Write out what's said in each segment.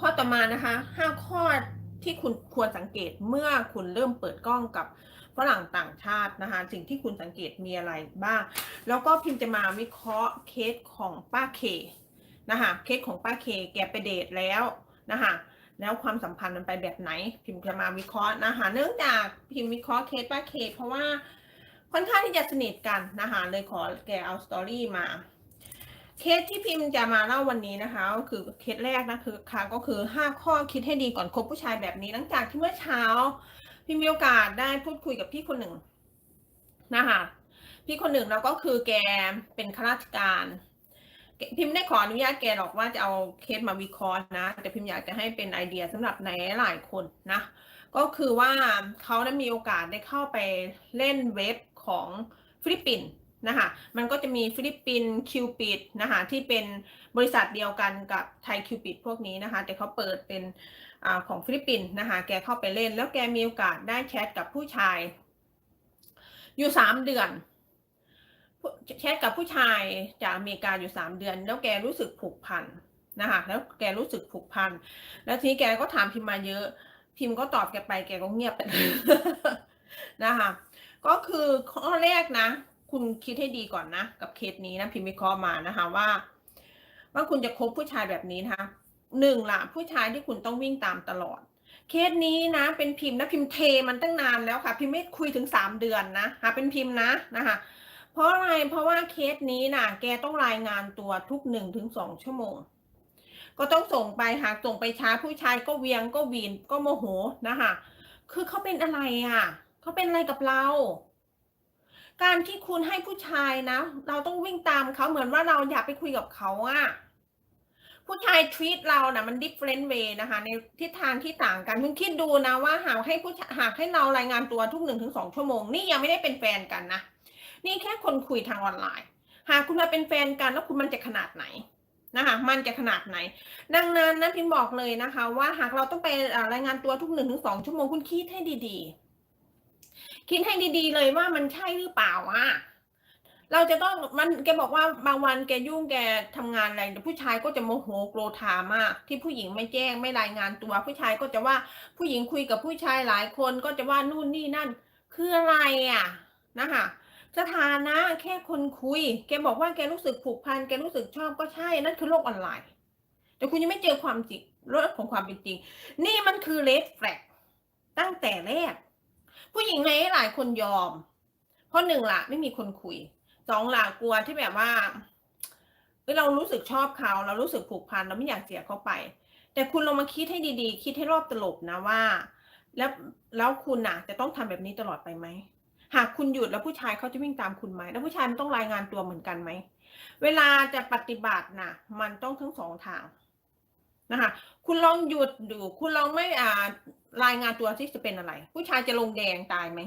ข้อต่อมานะคะห้าข้อที่คุณควรสังเกตเมื่อคุณเริ่มเปิดกล้องกับฝรั่งต่างชาตินะคะ สิ่งที่คุณสังเกตมีอะไรบ้าง แล้วก็พิมพ์จะมาวิเคราะห์เคสของป้าเคนะคะเคสของป้าเคแกไปเดทแล้วนะคะแล้วความสัมพันธ์มันไปแบบไหน พิมพ์จะมาวิเคราะห์นะคะเนื่องจากพิมพ์วิเคราะห์เคสป้าเค เพราะว่าค่อนข้างที่จะสนิทกันนะคะเลยขอแกเอาสตอรี่มา เคสที่พิมพ์จะมาเล่าวันนี้นะคะก็คือเคสแรกนะคือค่ะก็คือ 5 ข้อคิดให้ดีก่อนคบผู้ชายแบบนี้หลังจากที่เมื่อเช้า พิมพ์มีโอกาสได้พูดคุยกับพี่คนหนึ่งนะคะพี่คนหนึ่งแล้วก็คือแกเป็นข้าราชการพิมพ์ได้ขออนุญาตแกหรอกว่าจะเอาเคสมาวิเคราะห์นะ แต่พิมพ์อยากจะให้เป็นไอเดียสำหรับในหลายคนนะ ก็คือว่าเขาได้มีโอกาสได้เข้าไปเล่นเว็บของฟิลิปปินส์ นะคะมันก็จะมีฟิลิปปินส์คิวปิดนะคะที่เป็นบริษัทเดียวกันกับไทยคิวปิดพวกนี้นะคะ แต่เขาเปิดเป็นอของฟิลิปปินส์นะคะแกเข้าไปเล่น แล้วแกมีโอกาสได้แชทกับผู้ชาย อยู่สามเดือนแชทกับผู้ชายจากอเมริกาอยู่สามเดือน แล้วแกรู้สึกผูกพันนะคะแล้วแกรู้สึกผูกพันแล้วทีนี้แกก็ถามพิมพ์มาเยอะ พิมพ์ก็ตอบแกไปแกก็เงียบไปนะคะก็คือข้อแรกนะ คุณคิดให้ดีก่อนนะ กับเคสนี้นะพิมพ์วิเคราะห์มานะคะว่า ว่าคุณจะคบผู้ชายแบบนี้นะคะหนึ่งละผู้ชายที่คุณต้องวิ่งตามตลอด เคสนี้นะเป็นพิมพ์นะพิมพ์เทมันตั้งนานแล้วค่ะ พิมพ์ไม่คุยถึงสามเดือนนะหาเป็นพิมพ์นะนะคะเพราะอะไรเพราะว่าเคสนี้นะแกต้องรายงานตัวทุกหนึ่งถึงสองชั่วโมง ก็ต้องส่งไปหากส่งไปช้าผู้ชายก็เวียงก็วีนก็โมโหนะคะคือเขาเป็นอะไรอะเขาเป็นอะไรกับเรา การที่คุณให้ผู้ชายนะ เราต้องวิ่งตามเขาเหมือนว่าเราอยากไปคุยกับเขาอะผู้ชาย treat เรานะมัน different way นะคะ ในทิศทางที่ต่างกันคุณคิดดูนะว่าหากให้ผู้หากให้เรารายงานตัวทุกหนึ่งถึงสองชั่วโมง นี่ยังไม่ได้เป็นแฟนกันนะ นี่แค่คนคุยทางออนไลน์ หากคุณมาเป็นแฟนกันแล้วคุณมันจะขนาดไหนนะคะมันจะขนาดไหน ดังนั้นนะพิมบอกเลยนะคะ ว่าหากเราต้องไปรายงานตัวทุกหนึ่งถึงสองชั่วโมงคุณคิดให้ดี ๆ คิดให้ดีๆเลยว่ามันใช่หรือเปล่าอะเราจะต้องมันแกบอกว่าบางวันแกยุ่งแกทำงานอะไรผู้ชายก็จะโมโหโกรธามาก ที่ผู้หญิงไม่แจ้งไม่รายงานตัว ผู้ชายก็จะว่าผู้หญิงคุยกับผู้ชายหลายคนก็จะว่านู่นนี่นั่น คืออะไรอะนะคะสถานะแค่คนคุย แกบอกว่าแกรู้สึกผูกพันแกรู้สึกชอบก็ใช่นั่นคือโลกออนไลน์ แต่คุณยังไม่เจอความจริงโลกของความเป็นจริง นี่มันคือเลดแฟลกตั้งแต่แรก ผู้หญิงในหลายคนยอม เพราะหนึ่งละไม่มีคนคุยสองละกลัวที่แบบว่าเรารู้สึกชอบเขาเรารู้สึกผูกพันเราไม่อยากเสียเขาไป แต่คุณลองมาคิดให้ดีๆ คิดให้รอบตลบนะว่า แล้วแล้วคุณน่ะ จะต้องทำแบบนี้ตลอดไปไหมหากคุณหยุดแล้วผู้ชายเขาจะวิ่งตามคุณไหมแล้วผู้ชายมันต้องรายงานตัวเหมือนกันไหมเวลาจะปฏิบัติน่ะ มันต้องทั้งสองทาง นะคะ คุณลองหยุดดู คุณลองไม่อ่ารายงานตัวที่จะเป็นอะไร ผู้ชายจะลงแดงตายไหม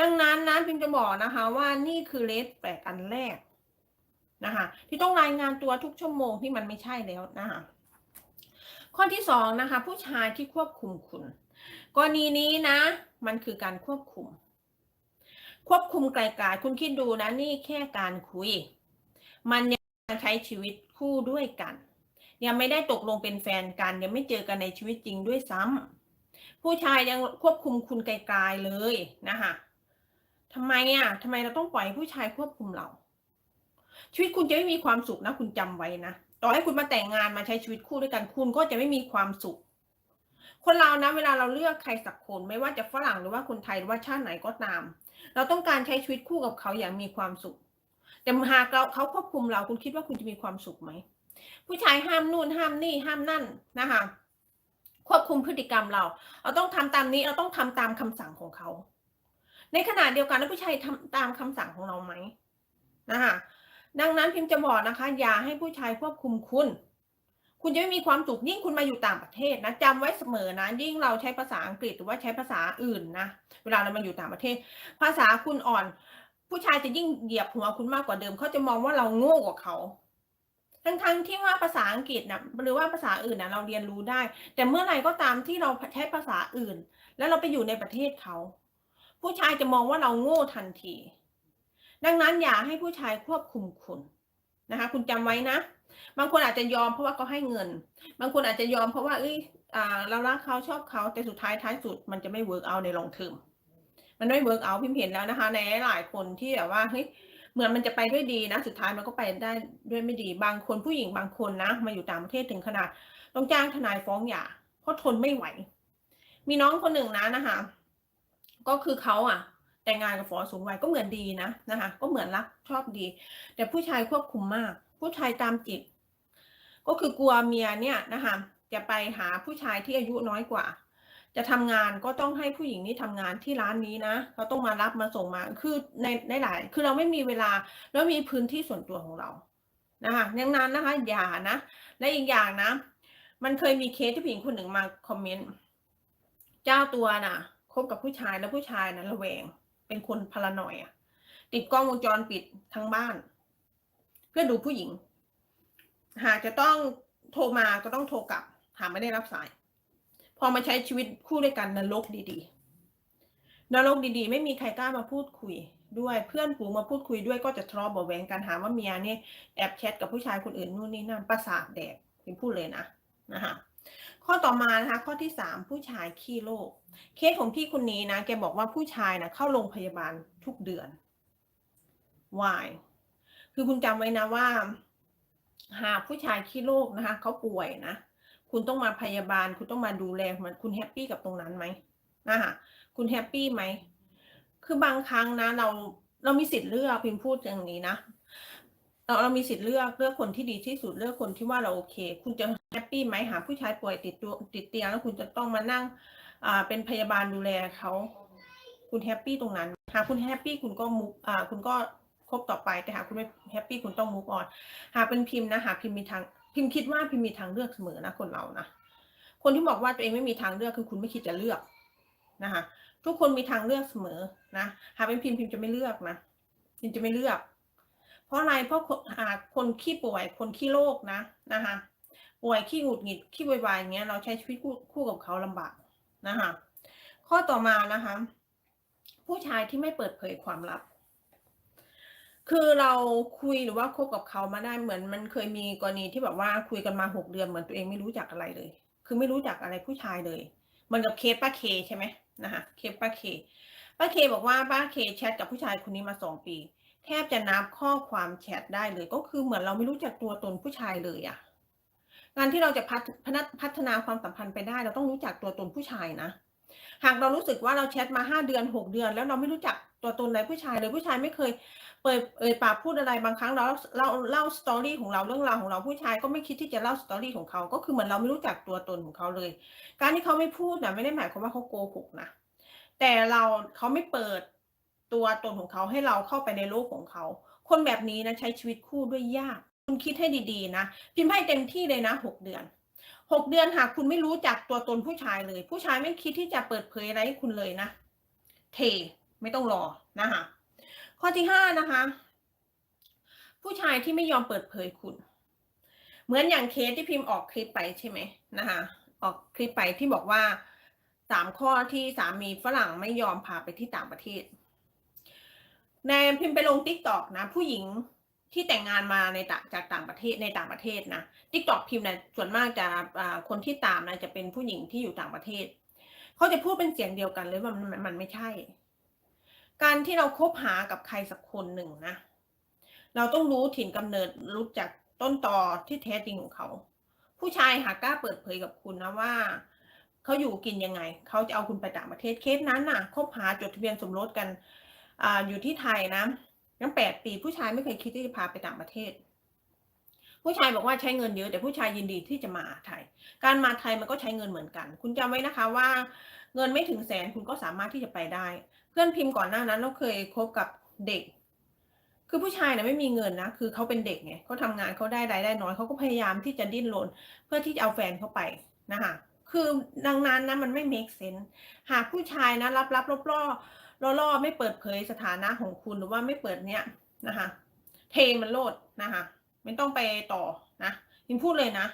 ดังนั้นนะพิมจะบอกนะคะ ว่านี่คือเลสแปลกอันแรกนะคะ ที่ต้องรายงานตัวทุกชั่วโมงที่มันไม่ใช่แล้วนะคะข้อที่สองนะคะ ผู้ชายที่ควบคุมคุณกรณีนี้นะ มันคือการควบคุม ควบคุมไกลๆคุณคิดดูนะนี่แค่การคุย มันยังใช้ชีวิตคู่ด้วยกัน ยังไม่ได้ตกลงเป็นแฟนกัน ยังไม่เจอกันในชีวิตจริงด้วยซ้ำผู้ชายยังควบคุมคุณไกลๆเลยนะคะทำไมอะทำไมเราต้องปล่อยผู้ชายควบคุมเรา ชีวิตคุณจะไม่มีความสุขนะ คุณจำไว้นะต่อให้คุณมาแต่งงานมาใช้ชีวิตคู่ด้วยกันคุณก็จะไม่มีความสุข คนเรานะ เวลาเราเลือกใครสักคนไม่ว่าจะฝรั่งหรือว่าคนไทยหรือว่าชาติไหนก็ตาม เราต้องการใช้ชีวิตคู่กับเขาอย่างมีความสุข แต่หากเราเขาควบคุมเราคุณคิดว่าคุณจะมีความสุขไหม ผู้ชายห้ามนู่นห้ามนี่ห้ามนั่นนะคะควบคุมพฤติกรรมเรา เราต้องทำตามนี้เราต้องทำตามคำสั่งของเขา ในขณะเดียวกันแล้วผู้ชายทำตามคำสั่งของเราไหมนะคะดังนั้นพิมพ์จะบอกนะคะ อย่าให้ผู้ชายควบคุมคุณ คุณจะไม่มีความสุขยิ่งคุณมาอยู่ต่างประเทศนะจำไว้เสมอนะ ยิ่งเราใช้ภาษาอังกฤษหรือว่าใช้ภาษาอื่นนะเวลาเรามาอยู่ต่างประเทศ ภาษาคุณอ่อน ผู้ชายจะยิ่งเหยียบหัวคุณมากกว่าเดิมเขาจะมองว่าเราโง่กว่าเขา ทั้งๆที่ว่าภาษาอังกฤษนะหรือว่าภาษาอื่นนะเราเรียนรู้ได้ แต่เมื่อไหร่ก็ตามที่เราใช้ภาษาอื่น แล้วเราไปอยู่ในประเทศเขา ผู้ชายจะมองว่าเราโง่ทันที ดังนั้นอย่าให้ผู้ชายควบคุมคุณนะคะ คุณจำไว้นะ บางคนอาจจะยอมเพราะว่าเขาให้เงิน บางคนอาจจะยอมเพราะว่าเอ้ยอเรารักเขาชอบเขาแต่สุดท้ายท้ายสุดมันจะไม่เวิร์กเอาในลองเทอมมันไม่เวิร์กเอาพิมพ์เห็นแล้วนะคะ ในหลายคนที่แบบว่าเฮ้ย เหมือนมันจะไปด้วยดีนะ สุดท้ายมันก็ไปได้ด้วยไม่ดีบางคนผู้หญิงบางคนนะ มาอยู่ต่างประเทศถึงขนาดต้องจ้างทนายฟ้องหย่าเพราะทนไม่ไหว มีน้องคนหนึ่งนะนะคะก็คือเขาอะ แต่งงานกับฝอสูงวัยก็เหมือนดีนะนะคะก็เหมือนรักชอบดี แต่ผู้ชายควบคุมมาก ผู้ชายตามจิต ก็คือกลัวเมียเนี่ยนะคะจะไปหาผู้ชายที่อายุน้อยกว่า จะทำงานก็ต้องให้ผู้หญิงนี่ทำงานที่ร้านนี้นะเราต้องมารับมาส่งมาคือในในหลายคือเราไม่มีเวลาแล้วมีพื้นที่ส่วนตัวของเรานะคะดังนั้นนะคะอย่านะ และอีกอย่างนะ มันเคยมีเคสที่ผู้หญิงคนหนึ่งมาคอมเมนต์เจ้าตัวน่ะคบกับผู้ชายแล้วผู้ชายนะระแวง เป็นคนพลานอยอะติดกล้องวงจรปิดทั้งบ้าน เพื่อดูผู้หญิง หากจะต้องโทรมาก็ต้องโทรกลับ หาไม่ได้รับสาย พอมาใช้ชีวิตคู่ด้วยกันนรกดีๆนรกดีๆ ไม่มีใครกล้ามาพูดคุยด้วยเพื่อนฝูงมาพูดคุยด้วยก็จะทะเลาะเบาแวงกันหาว่าเมียเนี่ยแอบแชทกับผู้ชายคนอื่นนู่นนี่นั่นประสาทแดกเป็นพูดเลยนะนะคะข้อต่อมานะคะข้อที่สามผู้ชายขี้โรคเคสของพี่คนนี้นะแกบอกว่าผู้ชายนะเข้าโรงพยาบาลทุกเดือน why คือคุณจำไว้นะว่า หากผู้ชายขี้โรคนะคะเขาป่วยนะ คุณต้องมาพยาบาล คุณต้องมาดูแลมันคุณแฮปปี้กับตรงนั้นไหมนะคะคุณแฮปปี้ไหม คือบางครั้งนะ เราเรามีสิทธิ์เลือกพิมพ์พูดอย่างนี้นะเราเรามีสิทธิ์เลือกเลือกคนที่ดีที่สุดเลือกคนที่ว่าเราโอเค คุณจะแฮปปี้ไหมหาผู้ชายป่วยติดตัวติดเตียงแล้วคุณจะต้องมานั่งอ่าเป็นพยาบาลดูแลเขาคุณแฮปปี้ตรงนั้นหากคุณแฮปปี้คุณก็มุกอ่าคุณก็คบต่อไปแต่หากคุณไม่แฮปปี้คุณต้องมุกออนหากเป็นพิมพ์นะหากพิมพ์มีทาง พิมคิดว่าพิมมีทางเลือกเสมอนะคนเรานะคนที่บอกว่าตัวเองไม่มีทางเลือกคือคุณไม่คิดจะเลือกนะคะทุกคนมีทางเลือกเสมอนะหากเป็นพิมพิมจะไม่เลือกนะพิมจะไม่เลือก เพราะอะไรเพราะหากคนขี้ป่วย คนขี้โรคนะนะคะป่วยขี้หงุดหงิดขี้วายๆอย่างเงี้ยเราใช้ชีวิตคู่คู่กับเขาลำบากนะคะข้อต่อมานะคะ ผู้ชายที่ไม่เปิดเผยความลับ คือเราคุยหรือว่าคบกับเขามาได้เหมือน มันเคยมีกรณีที่แบบว่าคุยกันมาหกเดือนเหมือนตัวเองไม่รู้จักอะไรเลย คือไม่รู้จักอะไรผู้ชายเลยเหมันกับเคสป้าเคใช่ไหมนะคะเคสป้าเคป้าเคบอกว่าป้าเคแชทกับผู้ชายคนนี้มาสองปี แทบจะนับข้อความแชทได้เลย ก็คือเหมือนเราไม่รู้จักตัวตนผู้ชายเลยอะการที่เราจะพัฒพัฒนาความสัมพันธ์ไปได้ เราต้องรู้จักตัวตนผู้ชายนะหากเรารู้สึกว่าเราแชทมาห้าเดือนหกเดือน แล้วเราไม่รู้จักตัวตนในผู้ชายเลยผู้ชายไม่เคย เปิดเอ่ยปากพูดอะไรบางครั้งเราเราเล่าสตอรี่ของเราเรื่องราวของเราผู้ชายก็ไม่คิดที่จะเล่าสตอรี่ของเขา ก็คือเหมือนเราไม่รู้จักตัวตนของเขาเลย การที่เขาไม่พูดนะไม่ได้หมายความว่าเขาโกหกนะแต่เราเขาไม่เปิดตัวตนของเขาให้เราเข้าไปในโลกของเขา คนแบบนี้นะใช้ชีวิตคู่ด้วยยาก คุณคิดให้ดีๆนะพิมพ์ให้เต็มที่เลยนะหกเดือนหกเดือนหากคุณไม่รู้จักตัวตนผู้ชายเลย ผู้ชายไม่คิดที่จะเปิดเผยอะไรให้คุณเลยนะ เทไม่ต้องรอนะคะ ข้อที่ห้านะคะ ผู้ชายที่ไม่ยอมเปิดเผยคุณ เหมือนอย่างเคสที่พิมพ์ออกคลิปไปใช่ไหมนะคะ ออกคลิปไปที่บอกว่าสามข้อที่สามีฝรั่งไม่ยอมพาไปที่ต่างประเทศ ในพิมพ์ไปลงทิกตอกนะ ผู้หญิงที่แต่งงานมาในต่างจากต่างประเทศในต่างประเทศนะทิกตอกพิมพ์นะส่วนมากจะคนที่ตามนะจะเป็นผู้หญิงที่อยู่ต่างประเทศ เขาจะพูดเป็นเสียงเดียวกันเลยว่ามันมันไม่ใช่ การที่เราคบหากับใครสักคนหนึ่งนะ เราต้องรู้ถิ่นกำเนิดรู้จักต้นตอที่แท้จริงของเขา ผู้ชายหากล้าเปิดเผยกับคุณนะว่าเขาอยู่กินยังไง เขาจะเอาคุณไปต่างประเทศเคสนั้นน่ะคบหาจดทะเบียนสมรสกันอ่าอยู่ที่ไทยนะตั้งแปดปีผู้ชายไม่เคยคิดที่จะพาไปต่างประเทศ ผู้ชายบอกว่าใช้เงินเยอะแต่ผู้ชายยินดีที่จะมาไทย การมาไทยมันก็ใช้เงินเหมือนกัน คุณจำไว้นะคะว่า เงินไม่ถึงแสนคุณก็สามารถที่จะไปได้ เพื่อนพิมพ์ก่อนหน้านั้นเราเคยคบกับเด็ก คือผู้ชายนะไม่มีเงินนะ คือเขาเป็นเด็กไงเขาทำงานเขาได้รายได้น้อยเขาก็พยายามที่จะดิ้นรนเพื่อที่จะเอาแฟนเขาไปนะคะคือดังนั้นนะมันไม่ make sense หากผู้ชายนะรับรับล่อล่อล่อล่อไม่เปิดเผยสถานะของคุณหรือว่าไม่เปิดเนี้ยนะคะเทมันโลดนะคะไม่ต้องไปต่อนะยิงพูดเลยนะ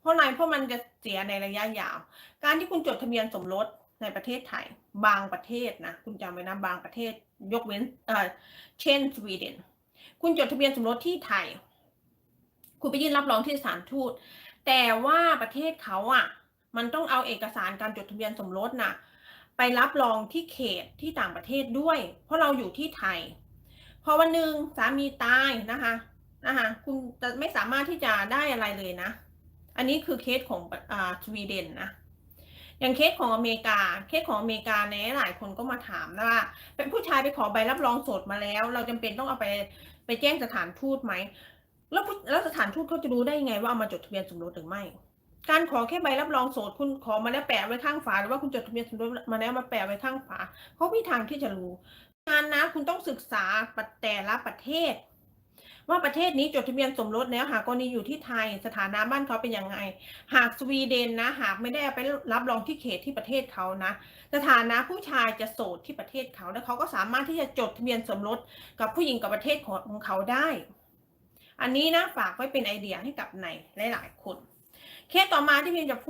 เพราะอะไรเพราะมันจะเสียในระยะยาว การที่คุณจดทะเบียนสมรส ในประเทศไทย บางประเทศนะ คุณจำไว้นะบางประเทศยกเว้นเอ่อเช่นสวีเดนคุณจดทะเบียนสมรสที่ไทย คุณไปยื่นรับรองที่สถานทูต แต่ว่าประเทศเขาอะ มันต้องเอาเอกสารการจดทะเบียนสมรสน่ะไปรับรองที่เขตที่ต่างประเทศด้วย เพราะเราอยู่ที่ไทย พอวันหนึ่งสามีตายนะคะนะคะคุณจะไม่สามารถที่จะได้อะไรเลยนะ อันนี้คือเคสของอ่าสวีเดนนะ อย่างเคสของอเมริกา เคสของอเมริกาเนี่ยหลายคนก็มาถามนะว่า เป็นผู้ชายไปขอใบรับรองโสดมาแล้ว เราจำเป็นต้องเอาไปไปแจ้งสถานทูตไหม แล้วผู้แล้วสถานทูตเขาจะรู้ได้ยังไงว่าเอามาจดทะเบียนสมรสหรือไม่ การขอแค่ใบรับรองโสดคุณขอมาแล้วแปะไว้ข้างฝาหรือว่าคุณจดทะเบียนสมรสมาแล้วมาแปะไว้ข้างฝาเขาไม่มีทางที่จะรู้งานนะคุณต้องศึกษาแต่ละประเทศ ว่าประเทศนี้จดทะเบียนสมรสแล้วหากกรณีอยู่ที่ไทยสถานะบ้านเขาเป็นยังไง หากสวีเดนนะหากไม่ได้ไปรับรองที่เขตที่ประเทศเขานะ สถานะผู้ชายจะโสดที่ประเทศเขาแล้วเขาก็สามารถที่จะจดทะเบียนสมรสกับผู้หญิงกับประเทศของของเขาได้ อันนี้นะฝากไว้เป็นไอเดียให้กับในหลาย ๆ คน เคสต่อมาที่พิมจะพูด